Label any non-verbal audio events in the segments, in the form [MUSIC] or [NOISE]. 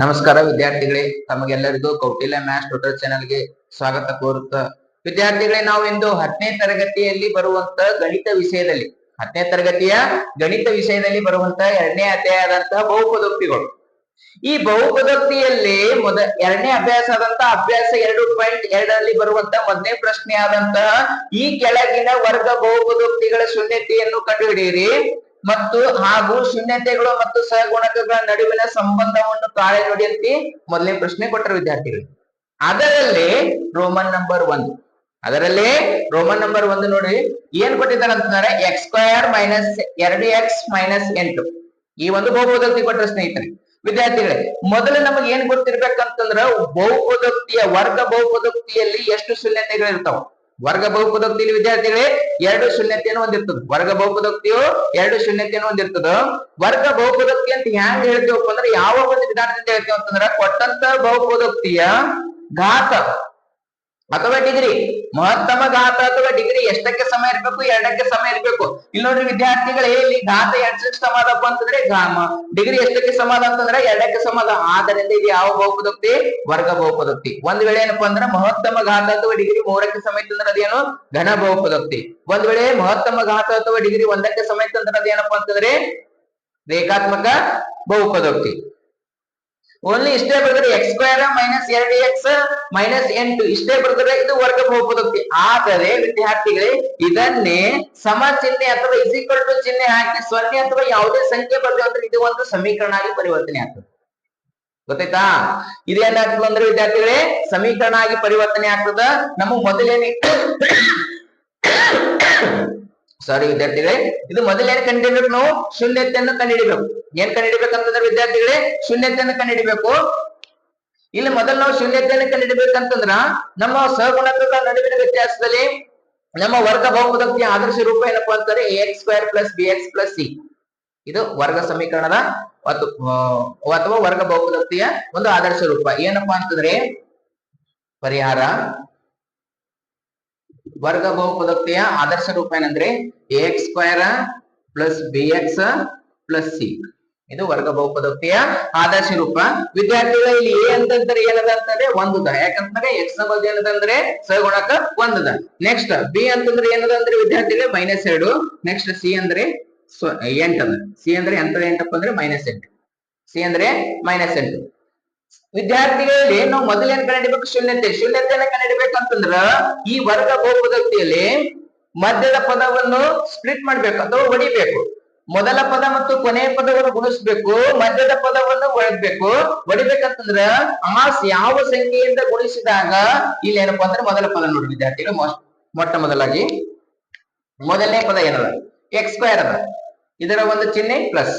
ನಮಸ್ಕಾರ ವಿದ್ಯಾರ್ಥಿಗಳೇ, ತಮಗೆಲ್ಲರಿಗೂ ಕೌಟಿಲ್ಯ ಮ್ಯಾಥ್ಸ್ ಟ್ಯೂಟರ್ ಚಾನೆಲ್ಗೆ ಸ್ವಾಗತ ಕೋರುತ್ತ. ವಿದ್ಯಾರ್ಥಿಗಳೇ, ನಾವು ಇಂದು ಹತ್ತನೇ ತರಗತಿಯಲ್ಲಿ ಬರುವಂತ ಗಣಿತ ವಿಷಯದಲ್ಲಿ, ಹತ್ತನೇ ತರಗತಿಯ ಗಣಿತ ವಿಷಯದಲ್ಲಿ ಬರುವಂತ ಎರಡನೇ ಅಧ್ಯಾಯದಂತಹ ಬಹುಪದೋಕ್ತಿಗಳು. ಈ ಬಹುಪದೋಕ್ತಿಯಲ್ಲಿ ಮೊದ, ಎರಡನೇ ಅಭ್ಯಾಸ ಆದಂತಹ ಅಭ್ಯಾಸ ಎರಡು ಪಾಯಿಂಟ್ ಎರಡರಲ್ಲಿ ಬರುವಂತ ಮೊದಲನೇ ಪ್ರಶ್ನೆ ಆದಂತಹ ಈ ಕೆಳಗಿನ ವರ್ಗ ಬಹುಪದೋಕ್ತಿಗಳ ಶೂನ್ಯತೆಯನ್ನು ಕಂಡುಹಿಡಿಯಿರಿ. ಮತ್ತು ಹಾಗೂ ಶೂನ್ಯತೆಗಳು ಮತ್ತು ಸಹಗುಣಕಗಳ ನಡುವಿನ ಸಂಬಂಧವನ್ನು ತಾಳೆ ನುಡಿಯಂತೆ ಮೊದಲನೇ ಪ್ರಶ್ನೆ ಕೊಟ್ಟರು ವಿದ್ಯಾರ್ಥಿಗಳು. ಅದರಲ್ಲಿ ರೋಮನ್ ನಂಬರ್ ಒಂದು. ಅದರಲ್ಲಿ ರೋಮನ್ ನಂಬರ್ ಒಂದು ನೋಡಿ, ಏನ್ ಕೊಟ್ಟಿದ್ದಾರೆ ಅಂತಂದ್ರೆ ಎಕ್ಸ್ ಸ್ಕ್ವಯರ್ ಮೈನಸ್ ಎರಡು ಎಕ್ಸ್ ಮೈನಸ್ ಎಂಟು. ಈ ಒಂದು ಬಹುಪದೋಕ್ತಿ ಕೊಟ್ಟರೆ ಸ್ನೇಹಿತರೆ. ವಿದ್ಯಾರ್ಥಿಗಳೇ, ಮೊದಲು ನಮಗೆ ಏನ್ ಗೊತ್ತಿರ್ಬೇಕಂತಂದ್ರ ಬಹುಪದೋಕ್ತಿಯ ವರ್ಗ ಬಹುಪದೋಕ್ತಿಯಲ್ಲಿ ಎಷ್ಟು ಶೂನ್ಯತೆಗಳು ಇರ್ತಾವ ವರ್ಗ ಬಹುಪದೋಕ್ತಿಯಲ್ಲಿ ವಿದ್ಯಾರ್ಥಿಗಳೇ ಎರಡು ಶೂನ್ಯತೆಯನ್ನು ಹೊಂದಿರ್ತದ. ವರ್ಗ ಬಹುಪದೋಕ್ತಿಯು ಎರಡು ಶೂನ್ಯತೆಯನ್ನು ಹೊಂದಿರ್ತದ. ವರ್ಗ ಬಹುಪದೋಕ್ತಿ ಅಂತ ಹ್ಯಾಂಗ್ ಹೇಳ್ತೇವಪ್ಪ ಅಂದ್ರೆ ಯಾವ ಒಂದು ವಿಧಾನದಿಂದ ಹೇಳ್ತೇವಂತಂದ್ರ ಕೊಟ್ಟಂತ ಬಹುಪದೋಕ್ತಿಯ ಘಾತ. ಅಥವಾ ಡಿಗ್ರಿ ಮಹತ್ತಮ ಘಾತ ಅಥವಾ ಡಿಗ್ರಿ ಎಷ್ಟಕ್ಕೆ ಸಮ ಇರ್ಬೇಕು? ಎರಡಕ್ಕೆ ಸಮ ಇರ್ಬೇಕು. ಇಲ್ಲಿ ನೋಡ್ರಿ ವಿದ್ಯಾರ್ಥಿಗಳೇ, ಇಲ್ಲಿ ಘಾತ ಎಷ್ಟಕ್ಕೆ ಸಮ ಅದಪ್ಪ ಅಂತಂದ್ರೆ ಗಾಮ ಡಿಗ್ರಿ ಎಷ್ಟಕ್ಕೆ ಸಮ ಅದ ಅಂತಂದ್ರೆ ಎರಡಕ್ಕೆ ಸಮ ಅದ ಆದ್ದರಿಂದ ಇದು ಯಾವ ಬಹುಪದೋಕ್ತಿ? ವರ್ಗ ಬಹುಪದೋಕ್ತಿ. ಒಂದ್ ವೇಳೆ ಏನಪ್ಪಾ ಅಂದ್ರೆ ಮಹತ್ತಮ ಘಾತ ಅಥವಾ ಡಿಗ್ರಿ ಮೂರಕ್ಕೆ ಸಮ ಇತ್ತಂದ್ರೆ ಅದೇನು? ಘನ ಬಹುಪದೋಕ್ತಿ. ಒಂದ್ ವೇಳೆ ಮಹತ್ತಮ ಘಾತ ಅಥವಾ ಡಿಗ್ರಿ ಒಂದಕ್ಕೆ ಸಮ ಇತ್ತಂದ್ರೆ ಅದೇನಪ್ಪಾ ಅಂತಂದ್ರೆ ರೇಖಾತ್ಮಕ ಬಹುಪದೋಕ್ತಿ. ಓನ್ಲಿ ಇಷ್ಟೇ ಬರ್ತದೆ ಎಕ್ಸ್ ಸ್ಕ್ವೇರ್ ಮೈನಸ್ ಎರಡು ಎಕ್ಸ್ ಮೈನಸ್ ಎಂಟು. ಇಷ್ಟೇ ಬರ್ತದೆ, ಇದು ವರ್ಗ ಬಹುಪದೋಕ್ತಿ ಆದರೆ, ವಿದ್ಯಾರ್ಥಿಗಳೇ, ಇದನ್ನೇ ಸಮ ಚಿಹ್ನೆ ಅಥವಾ ಇಸಿಕ್ವಲ್ ಟು ಚಿಹ್ನೆ ಹಾಕಿ ಸೊನ್ನೆ ಅಥವಾ ಯಾವುದೇ ಸಂಖ್ಯೆ ಬರ್ತದೆ ಅಂದ್ರೆ ಇದು ಒಂದು ಸಮೀಕರಣ ಆಗಿ ಪರಿವರ್ತನೆ ಆಗ್ತದೆ. ಗೊತ್ತಾಯ್ತಾ? ಇದೇನಾಗ್ತದೆ ಅಂದ್ರೆ ವಿದ್ಯಾರ್ಥಿಗಳೇ, ಸಮೀಕರಣ ಆಗಿ ಪರಿವರ್ತನೆ ಆಗ್ತದ. ನಮಗ್ ಮೊದಲೇನೆ ಸಾರಿ ವಿದ್ಯಾರ್ಥಿಗಳೇ, ಇದು ಮೊದಲೇನು ಕಂಡಿಡ್ಬೇಕು ನಾವು? ಶೂನ್ಯತೆಯನ್ನು ಕಂಡುಹಿಡಿಬೇಕು. ಏನ್ ಕಂಡುಹಿಡಿಬೇಕಂತಂದ್ರೆ ವಿದ್ಯಾರ್ಥಿಗಳೇ, ಶೂನ್ಯತೆಯನ್ನು ಕಂಡಿಡಿಬೇಕು ಇಲ್ಲಿ ಮೊದಲು ನಾವು ಶೂನ್ಯತೆಯನ್ನು ಕಂಡಿಡಿಬೇಕಂತಂದ್ರ ನಮ್ಮ ಸಹಗುಣಗಳ ನಡುವಿನ ವ್ಯತ್ಯಾಸದಲ್ಲಿ ನಮ್ಮ ವರ್ಗ ಬಹುಮತಕ್ಕೆ ಆದರ್ಶ ರೂಪ ಏನಪ್ಪಾ ಅಂತಾರೆ a x square plus b x plus c ಇದು ವರ್ಗ ಸಮೀಕರಣದ ಅಥವಾ ವರ್ಗ ಬಹುಪದೋಕ್ತಿಯ ಒಂದು ಆದರ್ಶ ರೂಪ. ಏನಪ್ಪಾ ಅಂತಂದ್ರೆ, ಪರಿಹಾರ. ವರ್ಗ ಬಹುಪದೋಕ್ತಿಯ ಆದರ್ಶ ರೂಪ ಏನಂದ್ರೆ a x square plus b x plus c ಇದು ವರ್ಗ ಬಹುಪದೋಕ್ತಿಯ ಆದರ್ಶ ರೂಪ. ವಿದ್ಯಾರ್ಥಿಗಳ ಇಲ್ಲಿ ಎ ಅಂತಂದ್ರೆ ಏನದ ಅಂತಂದ್ರೆ ಒಂದದ. ಯಾಕಂತಂದ್ರೆ ಎಕ್ಸ್ನ ಅಂದ್ರೆ ಸಗುಣಕ ಒಂದದ. ನೆಕ್ಸ್ಟ್ ಬಿ ಅಂತಂದ್ರೆ ಏನದ ಅಂದ್ರೆ ವಿದ್ಯಾರ್ಥಿಗಳೇ ಮೈನಸ್ ಎರಡು. ನೆಕ್ಸ್ಟ್ ಸಿ ಅಂದ್ರೆ ಎಂಟದ. ಸಿ ಅಂದ್ರೆ ಎಂಟದ, ಎಂಟಪ್ಪ ಅಂದ್ರೆ ಮೈನಸ್ ಎಂಟು. ಸಿ ಅಂದ್ರೆ ಮೈನಸ್ ಎಂಟು. ವಿದ್ಯಾರ್ಥಿಗಳಲ್ಲಿ ನಾವು ಮೊದಲೇನ್ ಕಂಡಿಡ್ಬೇಕು ಶೂನ್ಯತೆ. ಶೂನ್ಯತೆಯನ್ನ ಕಂಡಿಡ್ಬೇಕಂತಂದ್ರ ಈ ವರ್ಗ ಬಹುಪದೋಕ್ತಿಯಲ್ಲಿ ಮಧ್ಯದ ಪದವನ್ನು ಸ್ಪ್ಲಿಟ್ ಮಾಡ್ಬೇಕು ಅಥವಾ ಹೊಡಿಬೇಕು ಮೊದಲ ಪದ ಮತ್ತು ಕೊನೆಯ ಪದವನ್ನು ಗುಣಿಸ್ಬೇಕು. ಮಧ್ಯದ ಪದವನ್ನು ಒಳಗ್ಬೇಕು ಹೊಡಿಬೇಕಂತಂದ್ರ ಆ ಯಾವ ಸಂಖ್ಯೆಯಿಂದ ಗುಣಿಸಿದಾಗ ಇಲ್ಲಿ ಏನಪ್ಪಾ ಅಂದ್ರೆ ಮೊದಲ ಪದ ನೋಡಿ ವಿದ್ಯಾರ್ಥಿಗಳು. ಮೊಟ್ಟ ಮೊದಲಾಗಿ ಮೊದಲನೇ ಪದ ಏನದ? ಎಕ್ಸ್ ಸ್ಕ್ವೇರ್ ಅದ. ಇದರ ಒಂದು ಚಿಹ್ನೆ plus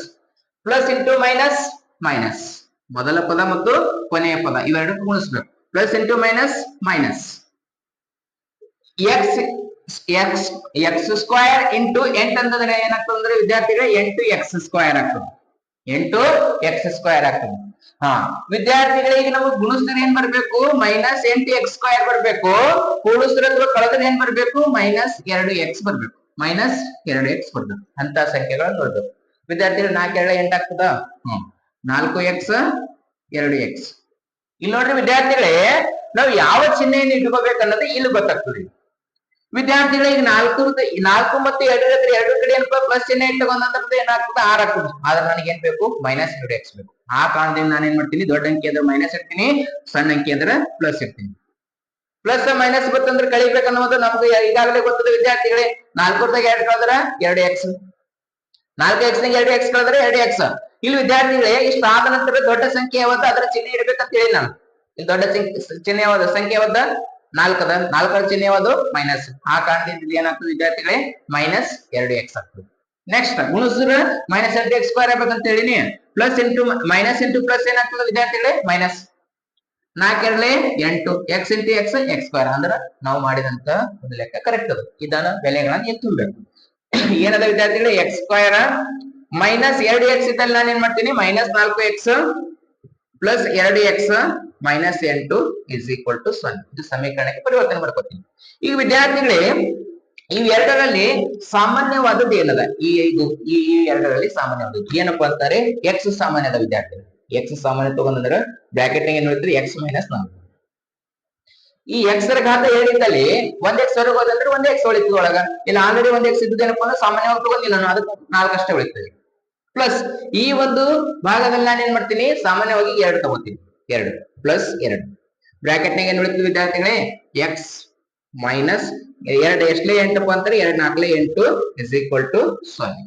plus into minus minus ಮೊದಲ ಪದ ಮತ್ತು ಕೊನೆಯ ಪದ ಇವೆರಡು ಗುಣಿಸ್ಬೇಕು. Plus into minus minus x x x square into ಎಂಟು ಅಂತಂದ್ರೆ ಏನಾಗ್ತದೆ ಅಂದ್ರೆ ವಿದ್ಯಾರ್ಥಿಗಳು ಎಂಟು ಎಕ್ಸ್ ಸ್ಕ್ವಯರ್ ಆಗ್ತದೆ. ಎಂಟು ಎಕ್ಸ್ ಸ್ಕ್ವಯರ್ ಆಗ್ತದೆ. ಹಾ, ವಿದ್ಯಾರ್ಥಿಗಳಿಗೆ ನಮಗೆ ಗುಣಿಸಿದ್ರೆ ಏನ್ ಬರ್ಬೇಕು? ಮೈನಸ್ ಎಂಟು ಎಕ್ಸ್ ಸ್ಕ್ವಯರ್ ಬರ್ಬೇಕು. ಕೂಡಿಸಿದ್ರೆ ಅಥವಾ ಕಳೆದ್ರೆ ಏನ್ ಬರ್ಬೇಕು? ಮೈನಸ್ ಎರಡು ಎಕ್ಸ್ ಬರ್ಬೇಕು. ಮೈನಸ್ ಎರಡು ಎಕ್ಸ್ ಬರ್ಬೇಕು. ಅಂತ ಸಂಖ್ಯೆಗಳನ್ನು ನೋಡ್ಬೇಕು. ವಿದ್ಯಾರ್ಥಿಗಳು ನಾಲ್ಕು ಎರಡು ಎಂಟಾಗ್ತದ ಹ್ಮ್. ನಾಲ್ಕು ಎಕ್ಸ್ ಎರಡು ಎಕ್ಸ್ ಇಲ್ಲಿ ನೋಡ್ರಿ ವಿದ್ಯಾರ್ಥಿಗಳೇ, ನಾವು ಯಾವ ಚಿಹ್ನೆಯನ್ನು ಇಟ್ಕೋಬೇಕು ಅನ್ನೋದು ಇಲ್ಲಿ ಗೊತ್ತಾಗ್ತದೆ. ವಿದ್ಯಾರ್ಥಿಗಳಿಗೆ ನಾಲ್ಕು ನಾಲ್ಕು ಮತ್ತು ಎರಡು ಎರಡು ಕಡೆ ಏನಪ್ಪ ಪ್ಲಸ್ ಚಿಹ್ನೆ ಇಟ್ಕೊಂಡ್ರೆ ಏನಾಗ್ತದೆ? ಆರ್ ಆಗ್ತದೆ. ಆದ್ರೆ ನನಗೆ ಏನ್ ಬೇಕು? ಮೈನಸ್ ಎರಡು ಎಕ್ಸ್ ಬೇಕು. ಆ ಕಾರಣದಿಂದ ನಾನು ಏನ್ ಮಾಡ್ತೀನಿ? ದೊಡ್ಡ ಅಂಕಿ ಅಂದ್ರೆ ಮೈನಸ್ ಇರ್ತೀನಿ ಸಣ್ಣ ಅಂಕಿ ಅಂದ್ರೆ ಪ್ಲಸ್ ಇರ್ತೀನಿ ಪ್ಲಸ್ ಮೈನಸ್ ಗೊತ್ತಂದ್ರೆ ಕಳಿಬೇಕನ್ನೋದು ನಮ್ಗೆ ಈಗಾಗಲೇ ಗೊತ್ತದ ವಿದ್ಯಾರ್ಥಿಗಳೇ. ನಾಲ್ಕರದಾಗ ಎರಡು ಕಳೆದ್ರ ಎರಡು ಎಕ್ಸ್ ನಾಲ್ಕು ಎಕ್ಸ್ ಎರಡು ಎಕ್ಸ್ ಕಳೆದ್ರೆ ಎರಡು ಎಕ್ಸ್ ಇಲ್ಲಿ ವಿದ್ಯಾರ್ಥಿಗಳೇ ಇಷ್ಟ ಆದ ನಂತರ ದೊಡ್ಡ ಸಂಖ್ಯೆ ಯಾವತ್ತ ಅದರ ಚಿಹ್ನೆ ಇರಬೇಕಂತ ಹೇಳಿ ನಾನು. ಇಲ್ಲಿ ದೊಡ್ಡ ಚಿಹ್ನೆ- ಯಾವ್ದು? ಸಂಖ್ಯೆ ಯಾವ್ದ ನಾಲ್ಕದ. ನಾಲ್ಕರ ಚಿಹ್ನೆ ಯಾವುದು? ಮೈನಸ್ ಆ ಕಾರಣದಿಂದ ಇಲ್ಲಿ ಏನಾಗ್ತದೆ ವಿದ್ಯಾರ್ಥಿಗಳೇ? ಮೈನಸ್ ಎರಡು ಎಕ್ಸ್ ಆಗ್ತದೆ. ನೆಕ್ಸ್ಟ್ ಗುಣಿಸಿದ್ರೆ ಮೈನಸ್ ಎರಡು ಎಕ್ಸ್ ಸ್ಕ್ವೇರ್ ಆಗ್ಬೇಕಂತ ಹೇಳಿನಿ plus into minus into plus ಏನಾಗ್ತದೆ ವಿದ್ಯಾರ್ಥಿಗಳೇ? ಮೈನಸ್ ನಾಲ್ಕೆರಡಲೆ ಎಂಟು. X into x x square ಅಂದ್ರೆ ನಾವು ಮಾಡಿದಂತ ಒಂದು ಲೆಕ್ಕ ಕರೆಕ್ಟ್ ಅದು. ಇದನ್ನ ಬೆಲೆಗಳನ್ನ ಎತ್ತಬೇಕು. [COUGHS] ಏನದ ವಿದ್ಯಾರ್ಥಿಗಳು? ಎಕ್ಸ್ ಸ್ಕ್ವೇರ್ ಮೈನಸ್ ಎರಡು ಎಕ್ಸ್ ಇದ್ದಲ್ಲಿ ನಾನು ಏನ್ ಮಾಡ್ತೀನಿ? ಮೈನಸ್ ನಾಲ್ಕು ಎಕ್ಸ್ ಪ್ಲಸ್ ಎರಡು ಎಕ್ಸ್ ಮೈನಸ್ ಎಂಟು ಇಸ್ ಈಕ್ವಲ್ ಟು ಸೊನ್ನೆ. ಇದು ಸಮೀಕರಣಕ್ಕೆ ಪರಿವರ್ತನೆ ಮಾಡ್ಕೋತೀನಿ. ಈಗ ವಿದ್ಯಾರ್ಥಿಗಳೇ ಇವೆರಡರಲ್ಲಿ ಸಾಮಾನ್ಯವಾದದ್ದು ಏನದ? ಈ ಇದು ಈ ಎರಡರಲ್ಲಿ ಸಾಮಾನ್ಯವಾದದ್ದು ಏನಪ್ಪಾ ಅಂತಾರೆ? ಎಕ್ಸ್ ಸಾಮಾನ್ಯದ ವಿದ್ಯಾರ್ಥಿಗಳು. ಎಕ್ಸ್ ಸಾಮಾನ್ಯ ತಗೊಂಡ್ರೆ ಬ್ರಾಕೆಟ್ ಏನ್ ಹೇಳಿದ್ರೆ ಎಕ್ಸ್ ಮೈನಸ್ ನಾಲ್ಕು. ಈ ಎಕ್ಸ್ ರ ಘಾತ ಏಳಿದ್ದಲ್ಲಿ ಒಂದ್ ಎಕ್ಸ್ ಹೊರಗೆ ಹೋದಂದ್ರೆ ಒಂದ್ ಎಕ್ಸ್ ಉಳಿತದ ಒಳಗ. ಇಲ್ಲ, ಆಲ್ರೆಡಿ ಒಂದ್ ಎಕ್ಸ್ ಇದ್ದೇನಪ್ಪ ಅಂದ್ರೆ ಸಾಮಾನ್ಯವಾಗಿ ತಗೊಂಡಿಲ್ಲ ನಾನು. ಅದಕ್ಕೆ ನಾಲ್ಕಷ್ಟೇ ಉಳಿತದೆ ಪ್ಲಸ್ ಈ ಒಂದು ಭಾಗದಲ್ಲಿ ನಾನು ಏನ್ ಮಾಡ್ತೀನಿ? ಸಾಮಾನ್ಯವಾಗಿ ಎರಡು ತಗೋತೀನಿ. ಎರಡು ಪ್ಲಸ್ ಎರಡು. ಬ್ರಾಕೆಟ್ ನಾಗ ಏನ್ ಉಳಿತದೆ ವಿದ್ಯಾರ್ಥಿಗಳೇ? ಎಕ್ಸ್ ಮೈನಸ್ ಎರಡು ಎಷ್ಟಲೇ ಎಂಟಪ್ಪ ಅಂತಾರೆ? ಎರಡ್ ನಾಲ್ಕಲೇ ಎಂಟು ಇಸ್ ಈಕ್ವಲ್ ಟು ಸೊನ್ನೆ.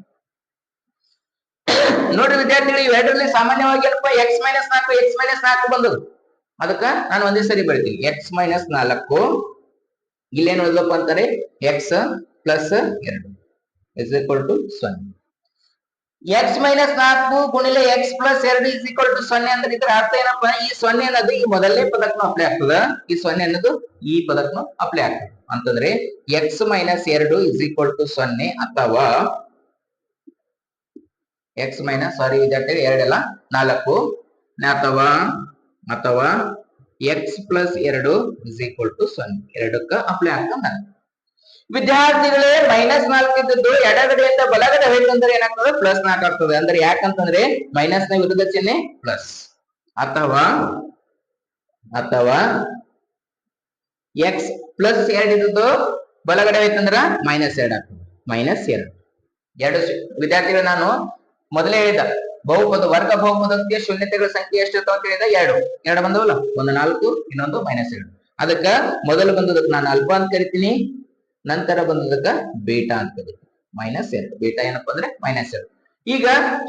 ನೋಡ್ರಿ ವಿದ್ಯಾರ್ಥಿಗಳು ಇವೆರಡರಲ್ಲಿ ಸಾಮಾನ್ಯವಾಗಿ ಏನಪ್ಪ? ಎಕ್ಸ್ ಮೈನಸ್ ನಾಲ್ಕು ಎಕ್ಸ್ ಮೈನಸ್ ನಾಲ್ಕು ಬಂದದು ಅದಕ್ಕ ನಾನು ಒಂದೇ ಸರಿ ಬರಿತೀನಿ. ಎಕ್ಸ್ ಮೈನಸ್ ನಾಲ್ಕು. ಇಲ್ಲೇನು ಉಳಿದಪ್ಪ ಅಂತಾರೆ? ಎಕ್ಸ್ ಪ್ಲಸ್ ಎರಡು ಇಸ್ ಈಕ್ವಲ್ ಟು ಸೊನ್ನೆ. ಎಕ್ಸ್ ಮೈನಸ್ ನಾಲ್ಕು ಗುಣಿಲೆ ಎಕ್ಸ್ ಪ್ಲಸ್ ಎರಡು ಇಸ್ ಈಕ್ವಲ್ ಟು ಸೊನ್ನೆ ಅಂದ್ರೆ ಇದ್ರ ಅರ್ಥ ಏನಪ್ಪ? ಈ ಸೊನ್ನೆ ಅನ್ನೋದು ಈ ಮೊದಲನೇ ಪದಕ್ಕೂ ಅಪ್ಲೈ ಆಗ್ತದ. ಈ ಸೊನ್ನೆ ಅನ್ನೋದು ಈ ಪದಕ್ನು ಅಪ್ಲೈ ಆಗ್ತದೆ. ಅಂತಂದ್ರೆ ಎಕ್ಸ್ ಮೈನಸ್ ಎರಡು ಇಸ್ ಈಕ್ವಲ್ ಟು ಸೊನ್ನೆ ಅಥವಾ ಎಕ್ಸ್ ಮೈನಸ್ ಸಾರಿ ಎರಡೆಲ್ಲ ನಾಲ್ಕು. ಅಥವಾ ಅಥವಾ ಎಕ್ಸ್ ಪ್ಲಸ್ ಎರಡು ಇಸ್ ಈಕ್ವಲ್ ಟು ಸೊನ್ನೆ. ಎರಡಕ್ಕ ಅಪ್ಲೈ ಆಗ್ತದ. ವಿದ್ಯಾರ್ಥಿಗಳೇ ಮೈನಸ್ ನಾಲ್ಕು ಇದ್ದದ್ದು ಎಡಗಡೆಯಿಂದ ಬಲಗಡೆ ಹೋಯ್ತಂದ್ರೆ ಏನಾಗ್ತದೆ? ಪ್ಲಸ್ ನಾಲ್ಕು ಆಗ್ತದೆ. ಅಂದ್ರೆ ಯಾಕಂತಂದ್ರೆ ಮೈನಸ್ನ ವಿರುದ್ಧ ಚಿಹ್ನೆ ಪ್ಲಸ್ ಅಥವಾ ಅಥವಾ ಎಕ್ಸ್ ಪ್ಲಸ್ ಎರಡು ಇದ್ದದ್ದು ಬಲಗಡೆ ಹೋಯ್ತಂದ್ರ ಮೈನಸ್ ಎರಡು ಆಗ್ತದೆ. ಮೈನಸ್ ಎರಡು. ಎರಡು ವಿದ್ಯಾರ್ಥಿಗಳು, ನಾನು ಮೊದಲೇ ಹೇಳಿದ ಬಹುಪದ, ವರ್ಗ ಬಹುಪದಕ್ಕೆ ಶೂನ್ಯತೆಗಳ ಸಂಖ್ಯೆ ಎಷ್ಟಿರ್ತಾವ ಅಂತ ಹೇಳಿದ ಎರಡು. ಎರಡು ಬಂದವಲ್ಲ? ಒಂದು ನಾಲ್ಕು, ಇನ್ನೊಂದು ಮೈನಸ್ ಎರಡು. ಅದಕ್ಕ ಮೊದಲು ಬಂದದಕ್ಕೆ ನಾನು ಅಲ್ಪ ಅಂತ ಕರಿತೀನಿ. ನಂತರ ಬಂದದಕ್ಕ ಬೇಟಾ ಅಂತ ಕರೀತೀವಿ ಮೈನಸ್ ಎರಡು. ಬೇಟಾ ಏನಪ್ಪಾ ಅಂದ್ರೆ ಮೈನಸ್ ಎರಡು. ಈಗ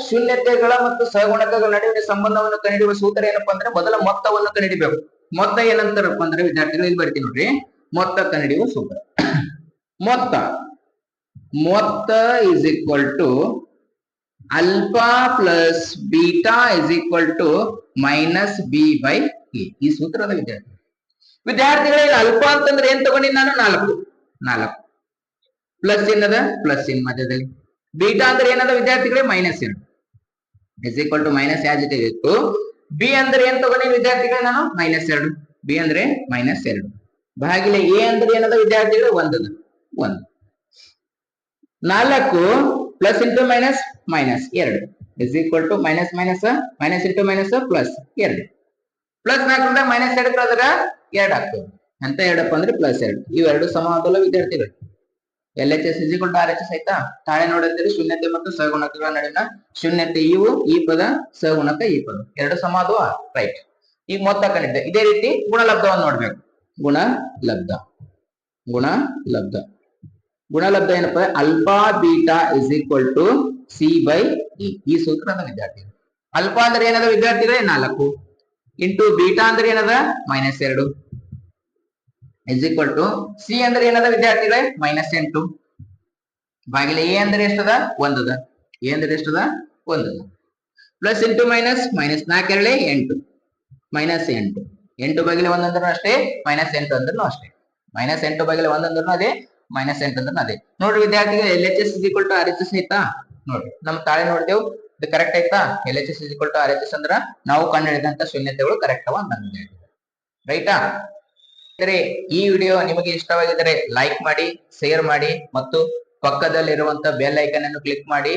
ಶೂನ್ಯತೆಗಳ ಮತ್ತು ಸಹಗುಣಕಗಳ ನಡುವಿನ ಸಂಬಂಧವನ್ನು ಕಂಡುಹಿಡಿಯುವ ಸೂತ್ರ ಏನಪ್ಪಾ ಅಂದ್ರೆ ಮೊದಲ ಮೊತ್ತವನ್ನು ಕಂಡುಹಿಡಿಬೇಕು. ಮೊತ್ತ ಏನಂತಾರಪ್ಪ ಅಂದ್ರೆ ವಿದ್ಯಾರ್ಥಿಗಳು ಇಲ್ಲಿ ಬರ್ತೀನಿ ನೋಡ್ರಿ. ಮೊತ್ತ ಕಂಡುಹಿಡಿಯುವ ಸೂತ್ರ. ಮೊತ್ತ. ಮೊತ್ತ is equal to alpha plus beta is equal to minus b by a ಈ ಸೂತ್ರದ ವಿದ್ಯಾರ್ಥಿ. ವಿದ್ಯಾರ್ಥಿಗಳಿಗೆ ಅಲ್ಫಾ ಅಂತಂದ್ರೆ ಏನ್ ತಗೊಂಡಿ ನಾನು? ನಾಲ್ಕು. ನಾಲ್ಕು. ಪ್ಲಸ್ ಏನದ ಪ್ಲಸ್ ಇನ್ ಮಧ್ಯದಲ್ಲಿ. ಬೀಟಾ ಅಂದ್ರೆ ಏನದ ವಿದ್ಯಾರ್ಥಿಗಳೇ? ಮೈನಸ್ ಎರಡು. ಇಸ್ ಈಕ್ವಲ್ ಟು ಮೈನಸ್ ಯಾಜ್ ಇತ್ತು? ಬಿ ಅಂದ್ರೆ ಏನ್ ತಗೊಂಡಿ ವಿದ್ಯಾರ್ಥಿಗಳೇ ನಾನು? ಮೈನಸ್ ಎರಡು. ಬಿ ಅಂದ್ರೆ ಮೈನಸ್ ಎರಡು. ಭಾಗಿಲೆ ಎ ಅಂದ್ರೆ ಏನದ ವಿದ್ಯಾರ್ಥಿಗಳು? ಒಂದದ. ಒಂದು. ನಾಲ್ಕು ಪ್ಲಸ್ ಇಂಟು ಮೈನಸ್ ಮೈನಸ್ ಎರಡು. Is equal to minus minus minus into minus plus ಎರಡು. ಪ್ಲಸ್ ನಾಲ್ಕರಿಂದ ಮೈನಸ್ ಎರಡು ಕಳೆದ್ರ ಎರಡು ಆಗ್ತದೆ. ಅಂತ ಎರಡಪ್ಪ ಅಂದ್ರೆ ಪ್ಲಸ್ ಎರಡು. ಇವೆರಡು ಸಮಾನದಲ್ಲ ವಿದ್ಯಾರ್ಥಿಗಳು. L H S is equal R H S ಆಯ್ತಾ? ತಾಳೆ ನೋಡಿದ್ರೆ ಶೂನ್ಯತೆ ಮತ್ತು ಸಹಗುಣಕಗಳ ನಡುವಿನ ಶೂನ್ಯತೆ ಇವು, ಈ ಪದ ಸಹಗುಣಕ ಈ ಪದ. ಎರಡು ಸಮಾದವ ರೈಟ್ ಈಗ ಮೊತ್ತ ಕಂಡಿದ್ದೆ ಇದೇ ರೀತಿ ಗುಣಲಬ್ಧವನ್ನು ನೋಡ್ಬೇಕು. ಗುಣಲಬ್ಧ. ಗುಣಲಬ್ಧ. ಗುಣಲಬ್ಧ ಏನಪ್ಪ? Alpha beta is equal to c by a ಈ ಸೂತ್ರದ ವಿದ್ಯಾರ್ಥಿ ಅಲ್ಫಾ ಅಂದ್ರೆ ಏನದ ವಿದ್ಯಾರ್ಥಿಗಳೇ? ನಾಲ್ಕು. ಇಂಟು ಬೀಟಾ ಅಂದ್ರೆ ಏನದ? ಮೈನಸ್ ಎರಡು. ಇಸ್ ಈಕ್ವಲ್ ಟು ಸಿ ಅಂದ್ರೆ ಏನದ ವಿದ್ಯಾರ್ಥಿಗಳೇ? ಮೈನಸ್ ಎಂಟು ಬಾಗಿಲ ಎ ಅಂದ್ರೆ ಎಷ್ಟದ? ಒಂದದ. ಎ ಅಂದ್ರೆ ಎಷ್ಟದ? ಒಂದದ. ಪ್ಲಸ್ ಇಂಟು ಮೈನಸ್ ಮೈನಸ್ ನಾಲ್ಕೆರಳೆ ಎಂಟು. ಮೈನಸ್ ಎಂಟು. ಎಂಟು ಬಾಗಿಲ ಒಂದಂದ್ರೂ ಅಷ್ಟೇ ಮೈನಸ್ ಎಂಟು ಅಂದ್ರೂ ಅಷ್ಟೇ. ಮೈನಸ್ ಎಂಟು ಬಾಗಿಲ ಒಂದಂದ್ರೂ ಅದೇ ಮೈನಸ್ ಎಂಟು ಅಂದ್ರೆ ಅದೇ. ನೋಡ್ರಿ ವಿದ್ಯಾರ್ಥಿಗಳು L H S equal to R H S ಐತಾ ನೋಡ್ರಿ, ನಮ್ ತಾಳೆ ನೋಡ್ತೇವೆ ಇದು ಕರೆಕ್ಟ್ ಐತಾ L H S equal to R H S ಅಂದ್ರ ನಾವು ಕಂಡುಹಿಡಿದಂತ ಶೂನ್ಯತೆಗಳು ಕರೆಕ್ಟ್ ಅವ ಅಂತ ರೈಟಾ ಈ ವಿಡಿಯೋ ನಿಮಗೆ ಇಷ್ಟವಾಗಿದ್ದರೆ ಲೈಕ್ ಮಾಡಿ ಶೇರ್ ಮಾಡಿ ಮತ್ತು ಪಕ್ಕದಲ್ಲಿರುವಂತ ಬೆಲ್ ಐಕನ್ ಅನ್ನು ಕ್ಲಿಕ್ ಮಾಡಿ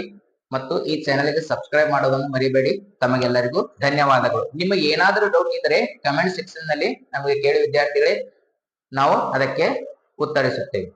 ಮತ್ತು ಈ ಚಾನೆಲ್ಗೆ ಸಬ್ಸ್ಕ್ರೈಬ್ ಮಾಡೋದನ್ನು ಮರಿಬೇಡಿ. ತಮಗೆಲ್ಲರಿಗೂ ಧನ್ಯವಾದಗಳು. ನಿಮಗೆ ಏನಾದರೂ ಡೌಟ್ ಇದ್ದರೆ ಕಮೆಂಟ್ ಸೆಕ್ಷನ್ನಲ್ಲಿ ನಮಗೆ ಕೇಳಿ ವಿದ್ಯಾರ್ಥಿಗಳೇ, ನಾವು ಅದಕ್ಕೆ ಉತ್ತರಿಸುತ್ತೇವೆ.